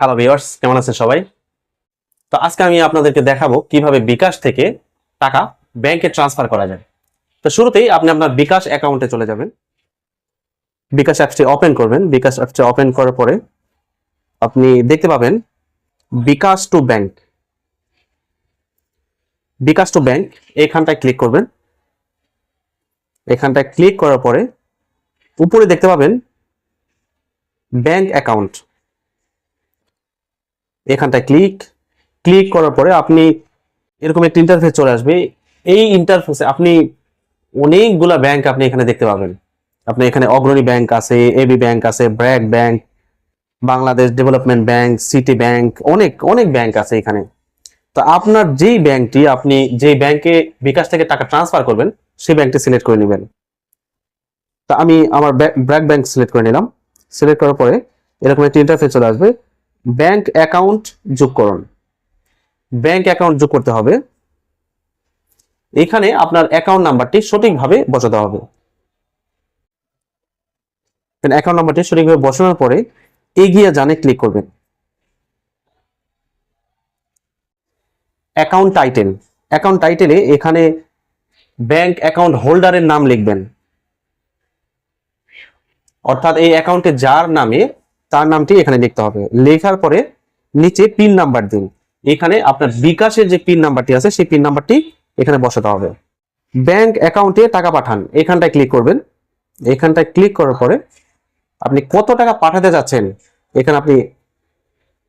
Hello viewers কেমন আছেন সবাই? তো আজকে আমি আপনাদেরকে দেখাবো কীভাবে বিকাশ থেকে টাকা ব্যাংকে ট্রান্সফার করা যায়। তো শুরুতেই আপনি আপনার বিকাশ অ্যাকাউন্টে চলে যাবেন। বিকাশ অ্যাপসটি ওপেন করবেন। বিকাশ অ্যাপসটি ওপেন করার পরে আপনি দেখতে পাবেন bKash to bank bKash to bank এখানটায় ক্লিক করবেন। এখানটায় ক্লিক করার পরে উপরে দেখতে পাবেন ব্যাংক অ্যাকাউন্ট এখানটায় ক্লিক ক্লিক করার পরে আপনি এরকম একটা ইন্টারফেস চলে আসবে। এই ইন্টারফেসে আপনি অনেকগুলা ব্যাংক আপনি এখানে দেখতে পাবেন। আপনি এখানে অগ্রণী ব্যাংক আছে এবি ব্যাংক আছে BRAC bank Bangladesh development bank city bank অনেক অনেক ব্যাংক আছে এখানে। তো আপনার যেই ব্যাংকটি আপনি যেই ব্যাংকে বিকাশ থেকে টাকা ট্রান্সফার করবেন, সেই ব্যাংকটি সিলেক্ট করে নেবেন। তা আমি আমার ব্র্যাক ব্যাংক সিলেক্ট করে নিলাম। সিলেক্ট করার পরে এরকম একটা ইন্টারফেস চলে আসবে। ব্যাংক অ্যাকাউন্ট যোগ করুন। ব্যাংক অ্যাকাউন্ট যোগ করতে হবে। এখানে আপনার অ্যাকাউন্ট নাম্বারটি সঠিকভাবে বসাতে হবে। অ্যাকাউন্ট নাম্বারটি সঠিকভাবে বসানোর পরে এগিয়ে জানে ক্লিক করবেন। Account title. অ্যাকাউন্ট টাইটেলে এখানে ব্যাংক অ্যাকাউন্ট হোল্ডারের নাম লিখবেন। অর্থাৎ এই অ্যাকাউন্টে যার নামে তার নামটি এখানে লিখতে হবে। লেখার পরে নিচে পিন নাম্বার দিন। এখানে আপনার বিকাশের যে পিন নাম্বারটি আছে, সেই পিন নাম্বারটি এখানে বসাতে হবে। ব্যাংক অ্যাকাউন্টে টাকা পাঠান। এখানটায় ক্লিক করবেন। এখানটায় ক্লিক করার পরে আপনি কত টাকা পাঠাতে যাচ্ছেন, এখানে আপনি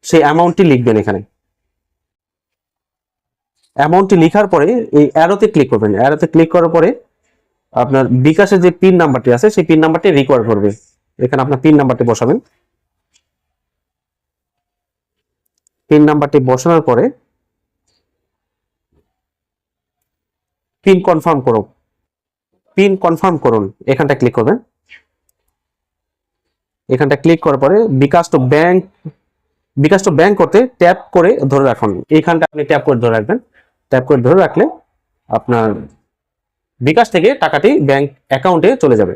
সেই অ্যামাউন্টটি লিখবেন এখানে। অ্যামাউন্টটি লেখার পরে এই অ্যারোতে ক্লিক করবেন। অ্যারোতে ক্লিক করার পরে আপনার বিকাশের যে পিন নাম্বারটি আছে, সেই পিন নাম্বারটি রিকোয়ার করবে। এখানে আপনার পিন নাম্বারটি বসাবেন। পিন নাম্বারটি বসানোর পরে পিন কনফার্ম করো পিন কনফার্ম করুন, এখানটা ক্লিক করবেন। এখানটা ক্লিক করার পরে bKash to bank, bKash to bank করতে ট্যাপ করে ধরে রাখুন। এইখানটা আপনি ট্যাপ করে ধরে রাখবেন। ট্যাপ করে ধরে রাখলে আপনার বিকাশ থেকে টাকাটি ব্যাংক অ্যাকাউন্টে চলে যাবে।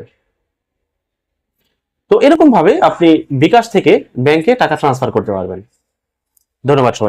তো এরকম ভাবে আপনি বিকাশ থেকে ব্যাংকে টাকা ট্রান্সফার করতে পারবেন। ধন্যবাদ সবাই